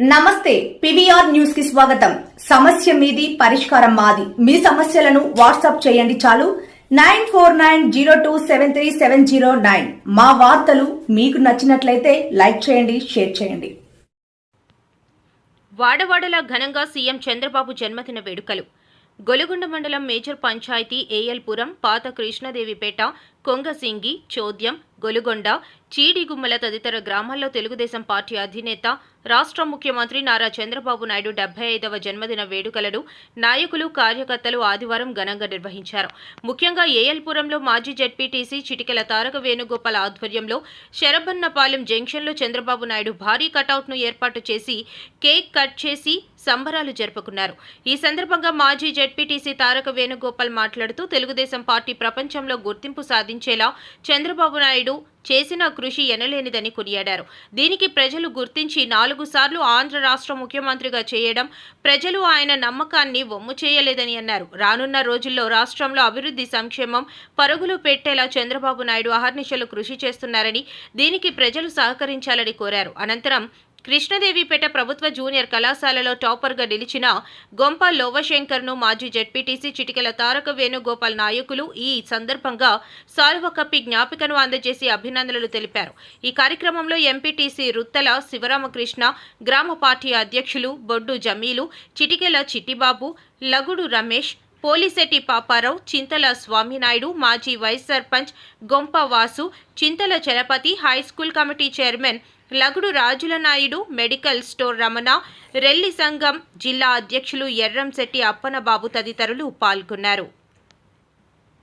నమస్తే పివిఆర్ న్యూస్కి స్వాగతం. సమస్య మీది పరిష్కారం మాది. మీ సమస్యలను వాట్సాప్ చేయండి చాలు. Nine four nine zero two seven three seven zero nine. మా వార్తలు మీకు నచ్చినట్లయితే లైక్ చేయండి షేర్ చేయండి. వాడవాడలా ఘనంగా సీఎం చంద్రబాబు జన్మదిన వేడుకలు. గొలుగొండ మండలం మేజర్ పంచాయతీ ఏఎల్పురం పాత కృష్ణదేవిపేట కొంగసింగి చోద్యం గొలుగొండ చీడిగుమ్మల తదితర గ్రామాల్లో తెలుగుదేశం పార్టీ అధినేత రాష్ట్ర ముఖ్యమంత్రి నారా చంద్రబాబు నాయుడు డెబ్బై ఐదవ జన్మదిన వేడుకలను నాయకులు కార్యకర్తలు ఆదివారం ఘనంగా నిర్వహించారు. ముఖ్యంగా ఏఎల్పురంలో మాజీ జడ్పీటీసీ చిటికెల తారక వేణుగోపాల్ ఆధ్వర్యంలో శరభన్నపాలెం జంక్షన్లో చంద్రబాబు నాయుడు భారీ కటౌట్ను ఏర్పాటు చేసి కేక్ కట్ చేసి సంబరాలు జరుపుకున్నారు. ఈ సందర్భంగా మాజీ జడ్పీటీసీ తారక వేణుగోపాల్ మాట్లాడుతూ తెలుగుదేశం పార్టీ ప్రపంచంలో గుర్తింపు సాధించేలా చంద్రబాబు నాయుడు చేసిన కృషి ఎనలేనిదని కొనియాడారు. దీనికి ప్రజలు గుర్తించి నాలుగు సార్లు ఆంధ్ర రాష్ట్ర ముఖ్యమంత్రిగా చేయడం ప్రజలు ఆయన నమ్మకాన్ని వమ్ము చేయలేదని అన్నారు. రానున్న రోజుల్లో రాష్ట్రంలో అభివృద్ధి సంక్షేమం పరుగులు పెట్టేలా చంద్రబాబు నాయుడు అహర్నిశలు కృషి చేస్తున్నారని దీనికి ప్రజలు సహకరించాలని కోరారు. అనంతరం కృష్ణదేవిపేట ప్రభుత్వ జూనియర్ కళాశాలలో టాపర్గా నిలిచిన గొంప లోవశంకర్ను మాజీ జడ్పీటీసీ చిటికెల తారక వేణుగోపాల్ నాయకులు ఈ సందర్భంగా సాల్వ కప్పి జ్ఞాపికను అందజేసి అభినందనలు తెలిపారు. ఈ కార్యక్రమంలో ఎంపీటీసీ రుత్తల శివరామకృష్ణ గ్రామ పార్టీ అధ్యక్షులు బొడ్డు జమీలు చిటికెల చిట్టిబాబు లగుడు రమేష్ పోలిశెట్టి పాపారావు చింతల స్వామినాయుడు మాజీ vice sarpanch Gompa Vasu Chintala Chalapathi high school committee chairman Lagudu Rajula Naidu medical store Ramana Relli సంఘం జిల్లా అధ్యక్షులు ఎర్రంశెట్టి అప్పనబాబు తదితరులు పాల్గొన్నారు.